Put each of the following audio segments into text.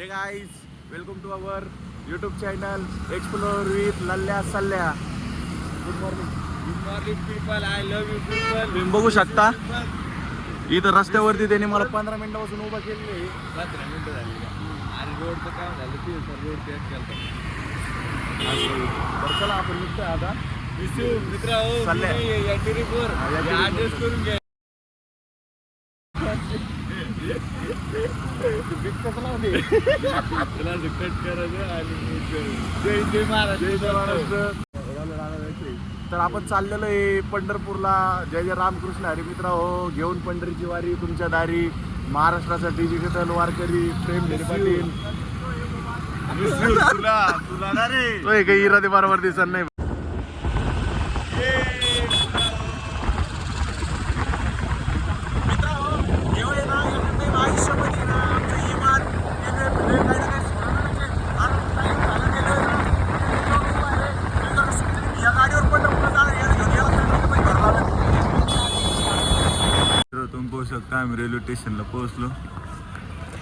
Hey guys welcome to our YouTube channel explore with Lallya Sallya good morning good morning people I love you people तुम्ही बघू शकता. इथं रस्त्यावरती त्यांनी मला पंधरा मिनिटापासून उभा केलेलं आहे. पंधरा मिनिटं झाली का? आणि रोडचं काम झालं? ते सर रोड पॅक केलं बरं चला आपण निघतोय आता. मित्र हो चाललंय. मी या ट्रिपवर. ऍडजस्ट करून घ्या कसं लावते तुला असं कट करायचं आणि जय जय महाराज जय जय महाराष्ट्र. तर आपण चाललेलो आहे पंढरपूरला. जय जय रामकृष्ण. हरी मित्र हो घेऊन पंढरीची वारी तुमच्या दारी. महाराष्ट्राचा डिजिटल वारकरी प्रेम ढेरे पाटील. तुला तुला ना रे. तो एक इरादे बरोबर दिसत नाही तुम्ही पोहोचू शकता आम्ही रेल्वे स्टेशनला पोहोचलो.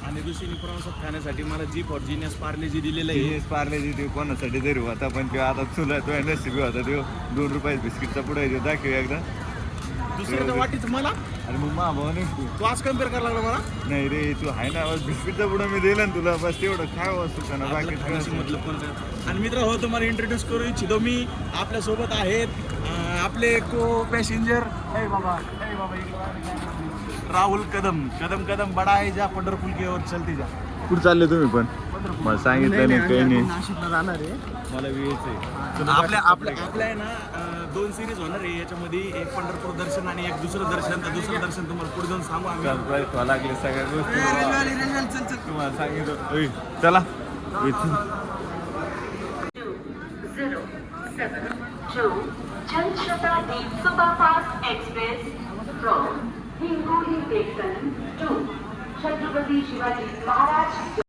आणि दुसरी प्रवासात खाण्यासाठी मला जी फॉर्जिनियस पार्ले जी दिलेलं आहे. हे पार्लेजी ते कोणासाठी तरी होता पण ते आता तुला तो नसिबी होता तो दोन रुपये बिस्किटचा पुढे देऊ दाखव एकदा. दुसऱ्या वाटीत मला? आणि मग मा भाऊ नाही. तू आज कंपेअर करायला लागला मला? नाही रे तू आहे ना बस बिस्किटचा पुढे मी दिलं ना तुला बस तेवढं काय वस्तू ना बाकी खाण्याशी मतलब कोण काय? आणि मित्र हो तुम्हाला इंट्रोड्यूस करू इच्छितो मी. आपल्यासोबत आहेत आपले को पॅसेंजर बाबा ए बाबा. राहुल कदम कदम कदम बडा आहे जा पंढरपूर की ओर चलती जा कुठं चालले तुम्ही पण? मला सांगितलं नाही काही नाही. नाशिकला जाणार आहे. मला वेळच आहे. आपल्या आपल्या आपल्या आहे ना अं, दोन सिरीज होणार आहे. याच्यामध्ये एक पंढरपूर दर्शन आणि एक दुसरं दर्शन. तर दुसरं दर्शन तुम्हाला पुढे जाऊन सांगू आम्ही. सरप्राईज व्हावं लागले सगळ्या गोष्टी. तुम्हाला सांगितलं. ओय, चला. इथून. Zero seven two Jan Shatabdi Superfast Express from including platform 2, Chhatrapati Shivaji Maharaj.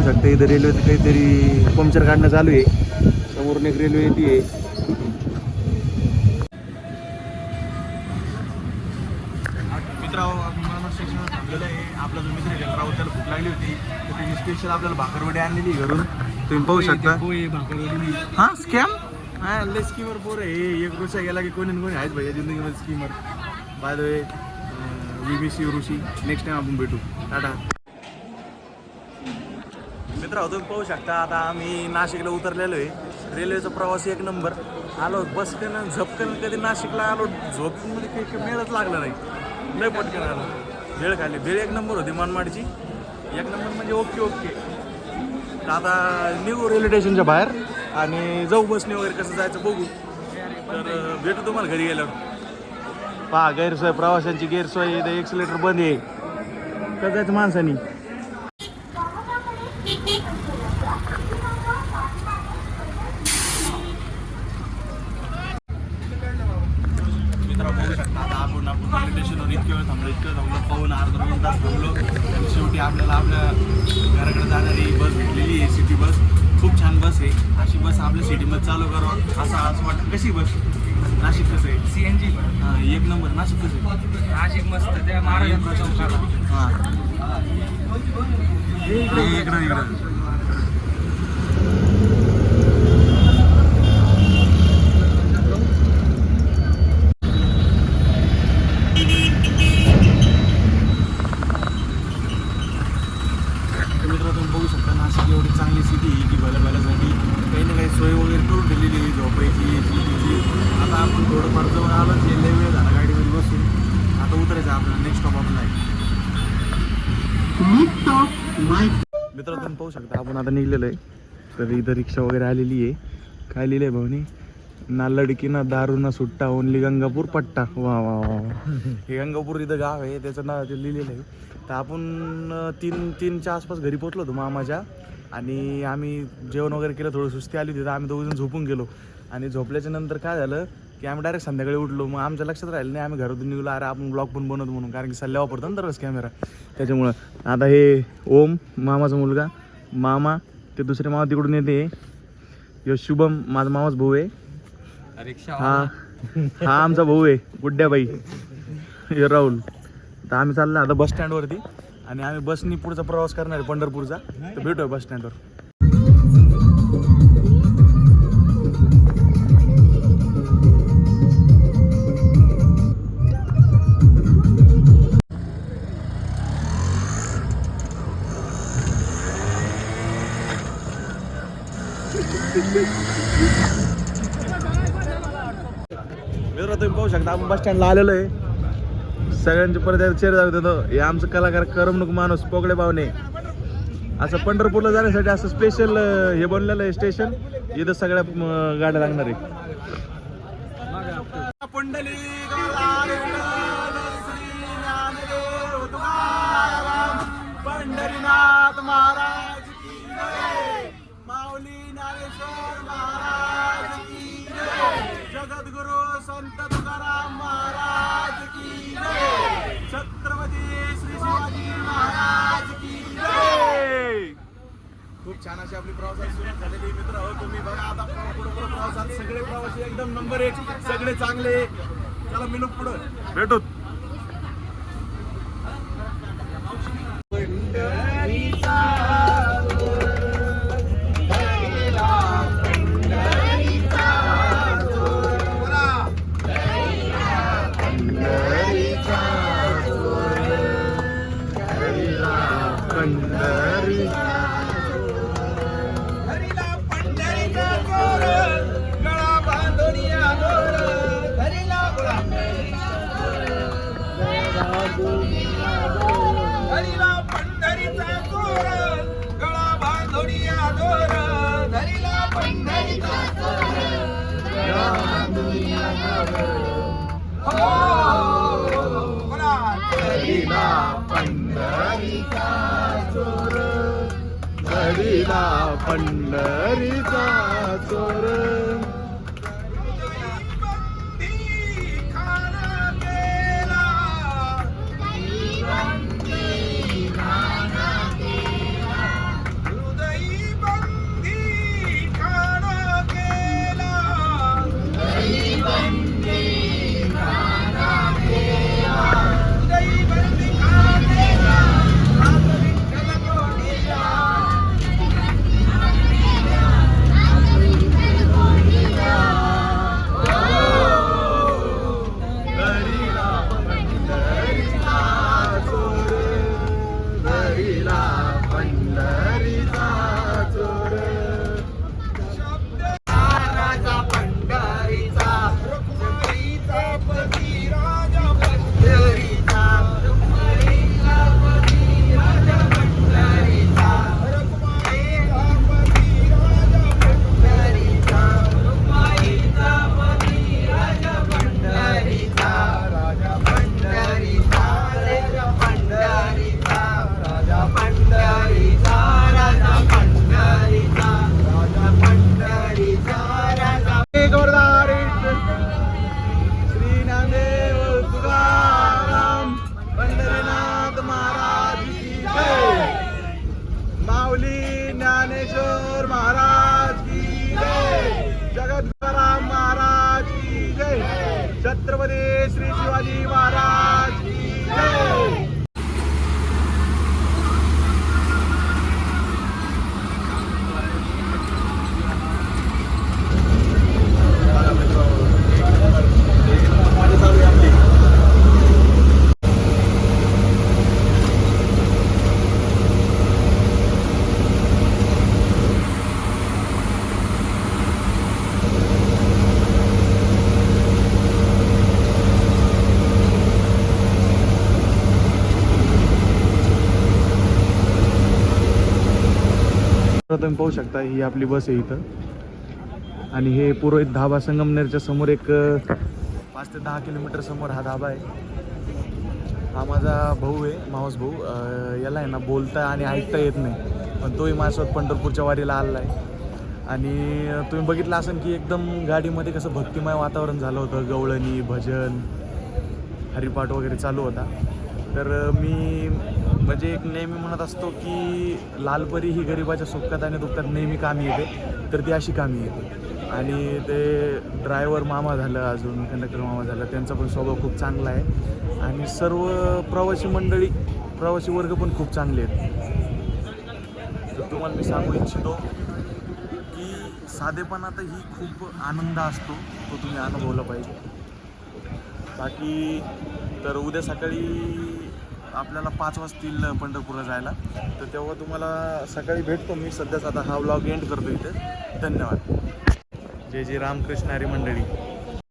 बघू शकता इथं रेल्वेचं काहीतरी पंक्चर काढणं चालू आहे. समोरून एक रेल्वे येते. आपला जो मित्र त्याला भूक लागली होती तर त्याची स्पेशल आपल्याला भाकरवडी आणलेली घरून. तुम्ही पाहू शकता. हा स्कॅम हा लय स्कीमर पोर आहे. हे एक गेला की कोणी कोणी आहेच भैया जिंदगीमध्ये schemer by the way you Rishi. Next time आपण भेटू. टाटा. मित्र तुम्ही पाहू शकता आता आम्ही नाशिकला उतरलेलो आहे. रेल्वेचा प्रवास एक नंबर. आलो बसकन झपकन कधी नाशिकला आलो झोपून म्हणजे काही काही मेळच लागला नाही. लय पटकन आलो. वेळ खाली. वेळ एक नंबर होती मनमाडची. एक नंबर म्हणजे ओके ओके. तर आता निघू रेल्वे स्टेशनच्या बाहेर आणि जाऊ बसने वगैरे कसं जायचं बघू. तर भेटू तुम्हाला घरी गेल्यावर. पहा गैरसोय प्रवाशांची गैरसोय इथं एक्सिलेटर बंद आहे. कसं जायचं माणसानी मित्रांनो बघू शकता आता आपण आपण रेल्वे स्टेशनवर इतके वेळ थांबलो इतके वेळ पाहून अर्धा दोन तास थांबलो. आणि शेवटी आपल्याला आपल्या घराकडे जाणारी बस भेटलेली आहे सिटी बस खूप छान बस आहे. अशी बस आपल्या सिटीमध्ये चालू करावं असं असं वाटतं. कशी बस? नाशिक कसं आहे? सी एन जी हां एक नंबर. नाशिक कसं आहे? नाशिक मस्त त्या महाराजांचा चौकाला हां. इकडं इकडं तर मित्रांनो तुम्ही बघू शकता नाशिक एवढी चांगली सिटी आहे की भल्या भल्यासाठी काही ना काही सोय वगैरे करून ठेवलेली आहे झोपायची झोपायची आता आपण थोडंफार जवळ आलो जे लय वेळ झाला गाडीमध्ये बसून आता उतरायचं आपल्याला नेक्स्ट स्टॉप आपला आहे मित्र तुम्ही पाहू शकता आपण आता निघलेलो आहे. तर इथं रिक्षा वगैरे आलेली आहे. काय लिहिलं आहे भाऊनी? ना लडकी ना दारू ना सुट्टा ओनली गंगापूर पट्टा. वा वा वा हे गंगापूर इथं गाव आहे त्याचं नाव ते लिहिलेलं आहे. तर आपण तीन तीनच्या आसपास घरी पोचलो होतो मामाच्या. आणि आम्ही जेवण वगैरे केलं थोडं सुस्ती आली होती तर आम्ही दोघंजण झोपून गेलो. आणि झोपल्याच्या नंतर काय झालं की आम्ही डायरेक्ट संध्याकाळी उठलो. मग आमच्या लक्षात राहिलं नाही आम्ही घरातून निघलो. अरे आपण ब्लॉग पण बनवतो म्हणून. कारण की सल्ल्या वापरतो ना कॅमेरा त्याच्यामुळं आता हे ओम मामाचा मुलगा. मामा ते दुसरे मामा तिकडून येते. यो शुभम माझा मामाच भाऊ आहे. हा हा. आमचा भाऊ आहे गुड्ड्याबाई. हे राहुल. तर आम्ही चाललो आता बस स्टँडवरती आणि आम्ही बसनी पुढचा प्रवास करणार आहे पंढरपूरचा. तर भेटूया बस स्टँडवर मित्र तुम्ही पाहू शकता आपण बस स्टँडला आलेलो आहे. सगळ्यांचे परत चेअर जाऊ देतो हे आमचं कलाकार करमणूक माणूस पोगळे भावने असं पंढरपूरला जाण्यासाठी असं स्पेशल हे बनलेलं आहे स्टेशन इथं सगळ्या गाड्या लागणार आहे पंढरीनाथ महाराज. संत तुकाराम महाराज की जय. छत्रपती श्री शिवाजी महाराज की जय. खूप छान अशी आपली प्रवासात सुरू झालेली मित्र. हो तुम्ही बघा आता पुढे पुढे प्रवासात सगळे प्रवासी एकदम नंबर एक सगळे चांगले. चला मिनूक पुढं. भेटूत. हरीला पंढरीचा चोर हरीला पंढरीचा चोर छत्रपती श्री शिवाजी महाराज तुम्ही पाहू शकता ही आपली बस आहे इथं. आणि हे पुरोहित धाबा संगमनेरच्या समोर एक पाच ते दहा किलोमीटर समोर हा धाबा आहे. हा माझा भाऊ आहे मावस भाऊ. याला आहे ना बोलता आणि ऐकता येत नाही. पण तोही माझ्यासोबत पंढरपूरच्या वारीला आलेला आहे आणि तुम्ही बघितलं असेल की एकदम गाडीमध्ये कसं भक्तिमय वातावरण झालं होतं. गवळणी भजन हरिपाठ वगैरे चालू होता. तर मी म्हणजे एक नेहमी म्हणत असतो की लालपरी ही गरिबाच्या सुखात आणि दुःखात नेहमी कामी येते तर ती अशी कामी येते. आणि ते ड्रायव्हर मामा झालं अजून कंडक्टर मामा झालं त्यांचा पण स्वभाव खूप चांगला आहे. आणि सर्व प्रवासी मंडळी प्रवासी वर्ग पण खूप चांगले आहेत. तर तुम्हाला मी सांगू इच्छितो की साधेपणातही ही खूप आनंद असतो तो तुम्ही अनुभवला पाहिजे. बाकी तर उद्या सकाळी आपल्याला पाच वाजतील पंढरपूरला जायला. तर तेव्हा तुम्हाला सकाळी भेटतो मी. सध्याच आता हा व्लॉग एंड करतो इथे. धन्यवाद. जय जय रामकृष्ण हरी मंडळी.